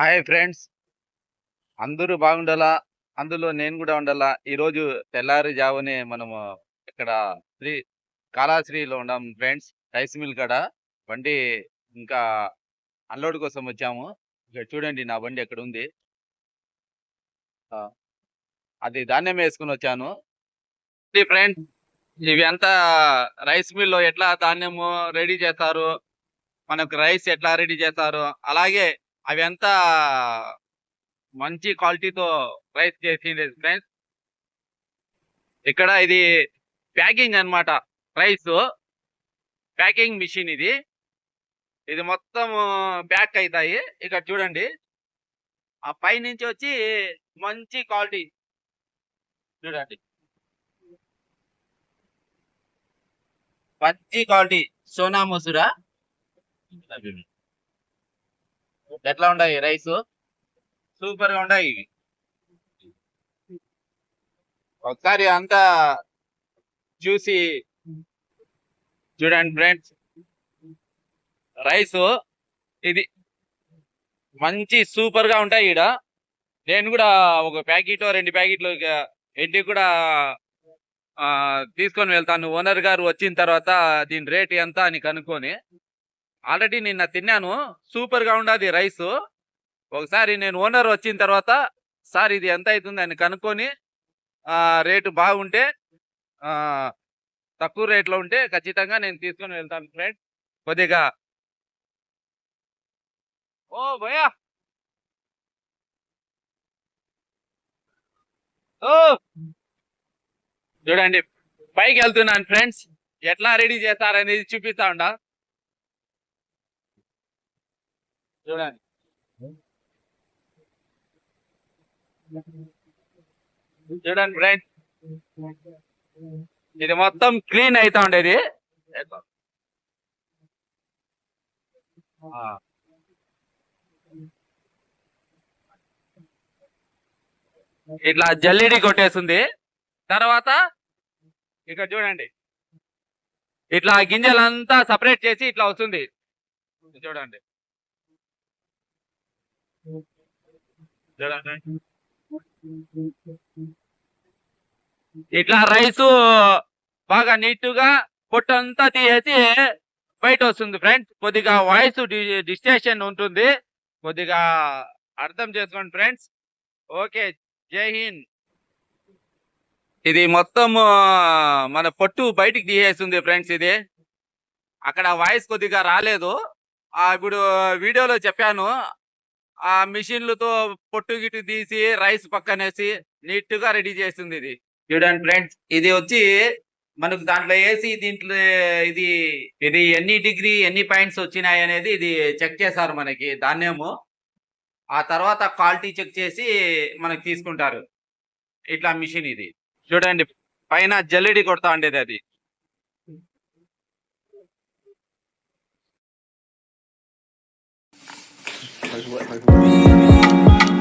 Hi friends అందరూ బాగుండాలా? అందులో నేను కూడా ఉండాలా? ఈరోజు తెల్లారుజామునే మనము ఇక్కడ శ్రీ కాళాశ్రీలో ఉన్నాం ఫ్రెండ్స్ రైస్ మిల్ కాడ. బండి ఇంకా అన్లోడ్ కోసం వచ్చాము. ఇక్కడ చూడండి నా బండి ఎక్కడ ఉంది? ఆ, అది ధాన్యం వేసుకుని వచ్చాను. ఫ్రెండ్స్ ఇవి అంతా రైస్ మిల్లో ఎట్లా ధాన్యము రెడీ చేస్తారు? మనకు రైస్ ఎట్లా రెడీ చేస్తారు? అలాగే అవి అంతా మంచి క్వాలిటీతో రైస్ చేసింది ఫ్రెండ్స్. ఇక్కడ ఇది ప్యాకింగ్ అన్నమాట రైస్. ప్యాకింగ్ మిషన్ ఇది. ఇది మొత్తం ప్యాక్ అవుతాయి ఇక్కడ చూడండి. ఆ పై నుంచి వచ్చి మంచి క్వాలిటీ. చూడండి. మంచి క్వాలిటీ. సోనా మసూరా. ఎట్లా ఉన్నాయి రైస్? సూపర్గా ఉన్నాయి ఇవి ఒకసారి అంతా చూసి చూడండి ఫ్రెండ్స్. రైస్ ఇది మంచి సూపర్గా ఉంటాయి ఈడ. నేను కూడా ఒక ప్యాకెట్ రెండు ప్యాకెట్లు ఇక ఇంటికి కూడా తీసుకొని వెళ్తాను. ఓనర్ గారు వచ్చిన తర్వాత దీని రేట్ ఎంత అని కనుక్కొని ఆల్రెడీ నిన్న తిన్నాను. సూపర్గా ఉండదు రైస్. ఒకసారి నేను ఓనర్ వచ్చిన తర్వాత సార్ ఇది ఎంత అవుతుంది? అని కనుక్కొని రేటు బాగుంటే తక్కువ రేట్లో ఉంటే ఖచ్చితంగా నేను తీసుకొని వెళ్తాను ఫ్రెండ్. కొద్దిగా ఓ భయ్యా! ఓ! చూడండి పైకి వెళ్తున్నాను ఫ్రెండ్స్. ఎట్లా రెడీ చేస్తారనేది చూపిస్తా ఉండా? చూడండి. చూడండి ఫ్రెండ్స్. ఇది మొత్తం క్లీన్ అవుతా ఉండేది. ఇట్లా జల్లిడి కొట్టేస్తుంది తర్వాత ఇక్కడ చూడండి. ఇట్లా గింజలంతా సపరేట్ చేసి ఇట్లా వస్తుంది. చూడండి. ఇట్లా రైస్ బాగా నీట్గా పొట్టంతా తీసేసి బయట వస్తుంది ఫ్రెండ్స్. కొద్దిగా వాయిస్ డిస్టేషన్ ఉంటుంది. కొద్దిగా అర్థం చేసుకోండి ఫ్రెండ్స్. ఓకే జై హింద్. ఇది మొత్తం మన పొట్టు బయటికి తీసేస్తుంది ఫ్రెండ్స్ ఇది. అక్కడ వాయిస్ కొద్దిగా రాలేదు. ఇప్పుడు వీడియోలో చెప్పాను. ఆ మిషన్లతో పొట్టు గిట్టు తీసి రైస్ పక్కనేసి నీట్గా రెడీ చేస్తుంది ఇది. చూడండి ఫ్రెండ్స్ ఇది వచ్చి మనకు దాంట్లో వేసి దీంట్లో ఇది ఇది ఎన్ని డిగ్రీ ఎన్ని పాయింట్స్ వచ్చినాయి అనేది ఇది చెక్ చేశారు మనకి ధాన్యము ఆ తర్వాత క్వాలిటీ చెక్ చేసి మనకి తీసుకుంటారు. ఇట్లా మిషన్ ఇది. చూడండి పైన జల్లెడి కొడతా ఉండేది అది. like, like, like,